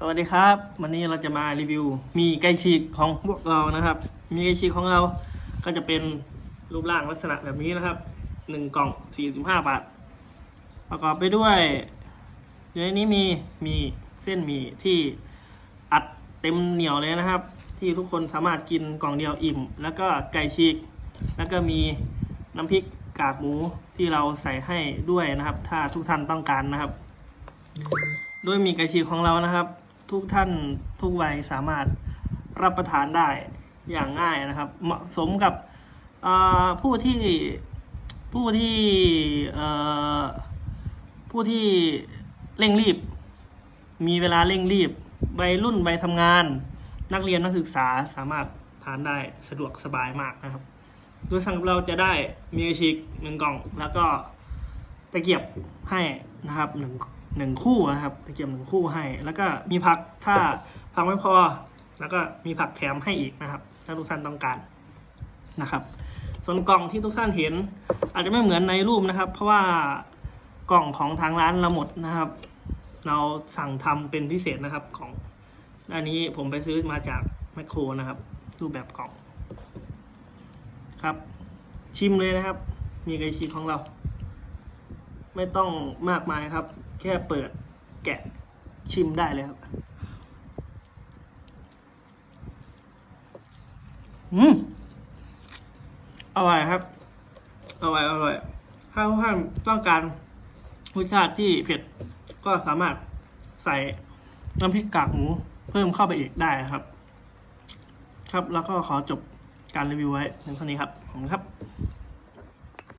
สวัสดีครับ วันนี้เราจะมารีวิว มีไก่ฉีกของพวกเรานะครับ มีไก่ฉีกของเราก็จะเป็นรูปร่างลักษณะแบบนี้นะครับหนึ่งกล่องสี่สิบห้าบาท ประกอบไปด้วยในนี้มีมีเส้นหมี่ที่อัดเต็มเหนียวเลยนะครับ ที่ทุกคนสามารถกินกล่องเดียวอิ่ม แล้วก็ไก่ฉีก แล้วก็มีน้ำพริกกากหมูที่เราใส่ให้ด้วยนะครับ ถ้าทุกท่านต้องการนะครับ ด้วยมีไก่ฉีกของเรานะครับ ทุกท่านทุกวัยสามารถรับประทานได้อย่างง่ายนะครับ เหมาะสมกับผู้ที่ผู้ที่ผู้ที่เร่งรีบ มีเวลาเร่งรีบวัยรุ่นวัยทำงาน นักเรียนนักศึกษาสามารถทานได้สะดวกสบายมากนะครับ โดยสั่งเราจะได้มีไก่ฉีกหนึ่งกล่อง แล้วก็ตะเกียบให้นะครับหนึ่ง หนึ่งคู่นะครับตะเกียบหนึ่งคู่ให้ แล้วก็มีผักถ้าผักไม่พอ แล้วก็มีผักแถมให้อีกนะครับ ถ้าทุกท่านต้องการนะครับ ส่วนกล่องที่ทุกท่านเห็น อาจจะไม่เหมือนในรูปนะครับ เพราะว่ากล่องของทางร้านเราหมดนะครับ เราสั่งทำเป็นพิเศษนะครับของอันนี้ผมไปซื้อมาจากแมคโครนะครับ รูปแบบกล่องครับ ชิมเลยนะครับ มีไก่ฉีของเรา ไม่ต้องมากมายครับ แค่เปิดแกะชิมได้เลยครับ อืมอร่อยครับ อร่อยอร่อย ถ้าทุกท่านต้องการรสชาติที่เผ็ดก็สามารถใส่น้ำพริกกากหมูเพิ่มเข้าไปอีกได้ครับ ครับแล้วก็ขอจบการรีวิวไว้ในเท่านี้ครับ ขอบคุณครับ